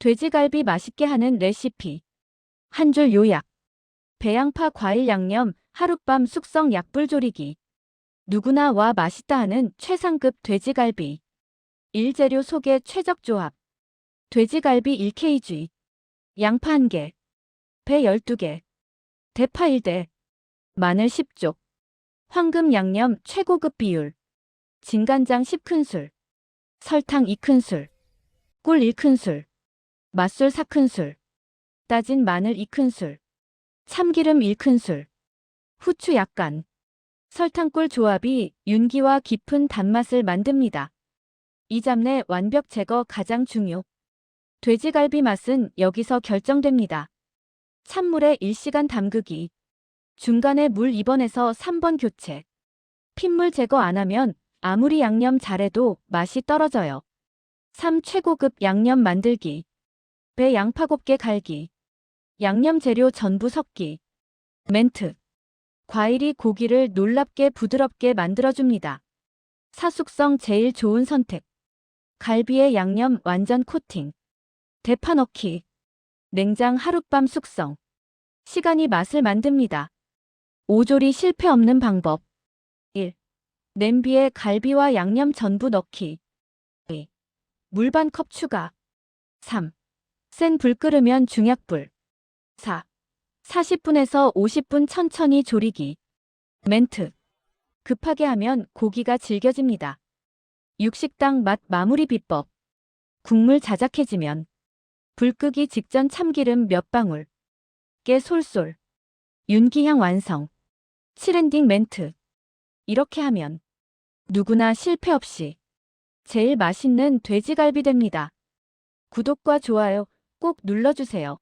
돼지갈비 맛있게 하는 레시피. 한 줄 요약. 배양파 과일 양념, 하룻밤 숙성 약불 조리기. 누구나 와 맛있다 하는 최상급 돼지갈비. 일재료 소개 최적 조합. 돼지갈비 1kg. 양파 1개. 배 12개. 대파 1대. 마늘 10쪽. 황금 양념 최고급 비율. 진간장 10큰술. 설탕 2큰술. 꿀 1큰술. 맛술 4큰술. 따진 마늘 2큰술. 참기름 1큰술. 후추 약간. 설탕꿀 조합이 윤기와 깊은 단맛을 만듭니다. 이 잡내 완벽 제거 가장 중요. 돼지갈비 맛은 여기서 결정됩니다. 찬물에 1시간 담그기. 중간에 물 2번에서 3번 교체. 핏물 제거 안 하면 아무리 양념 잘해도 맛이 떨어져요. 3. 최고급 양념 만들기. 배 양파 곱게 갈기. 양념 재료 전부 섞기. 멘트. 과일이 고기를 놀랍게 부드럽게 만들어줍니다. 사숙성 제일 좋은 선택. 갈비에 양념 완전 코팅. 대파 넣기. 냉장 하룻밤 숙성. 시간이 맛을 만듭니다. 오조리 실패 없는 방법. 1. 냄비에 갈비와 양념 전부 넣기. 2. 물 반 컵 추가. 3. 센 불 끓으면 중약불. 4. 40분에서 50분 천천히 조리기. 멘트. 급하게 하면 고기가 질겨집니다. 육식당 맛 마무리 비법. 국물 자작해지면 불 끄기 직전 참기름 몇 방울. 깨 솔솔. 윤기향 완성. 7엔딩 멘트. 이렇게 하면 누구나 실패 없이 제일 맛있는 돼지갈비 됩니다. 구독과 좋아요 꼭 눌러주세요.